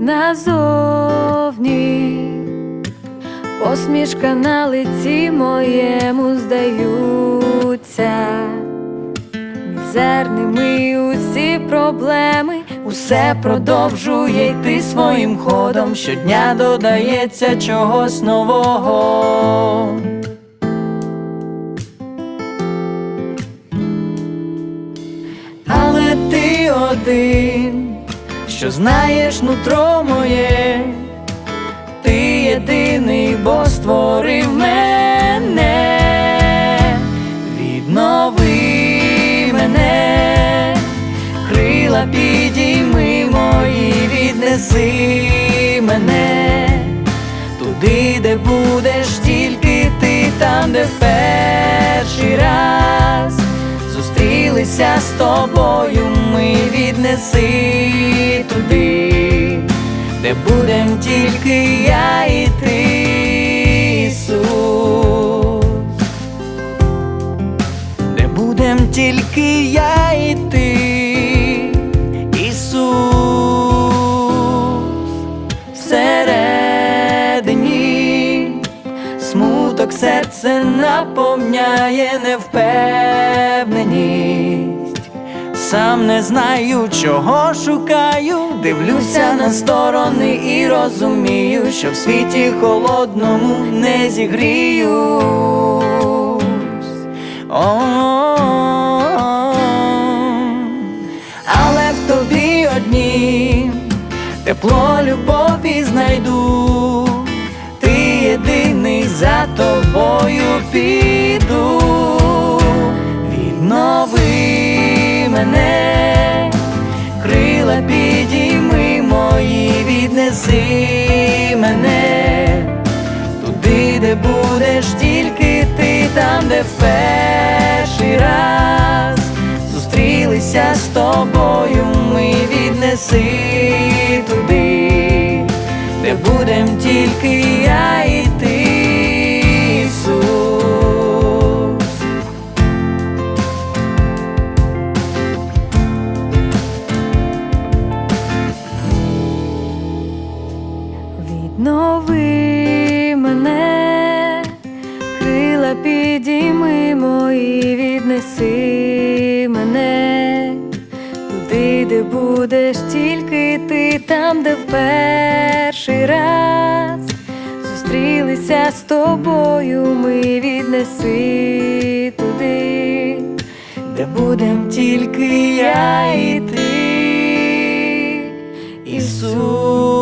назовні, посмішка на лиці моєму здаються, мізерними усі проблеми, усе продовжує йти своїм ходом. Щодня додається чогось нового. Але ти один, що знаєш нутро моє, ти єдиний, бо створив мене, віднови мене, крила підійми мої, віднеси мене. Туди, де будеш тільки ти, там, де перший раз зустрілися з тобою, віднеси туди, де будем тільки я і ти, Ісус, де будем тільки я і ти, Ісус. Всередині, смуток серце наповняє невпевненість. Сам не знаю, чого шукаю, дивлюся на сторони і розумію, що в світі холодному не зігріюсь. О, але в тобі одній тепло любові знайду, ти єдиний за тобою піду, підійми мої, віднеси мене. Туди, де будеш тільки ти, там, де в перший раз. Зустрілися з тобою, ми віднеси туди, де будем тільки я і нови мене, крила підійми мої, віднеси мене, туди, де будеш тільки ти, там, де в перший раз. Зустрілися з тобою, ми віднеси туди, де будем тільки я і ти, Ісус.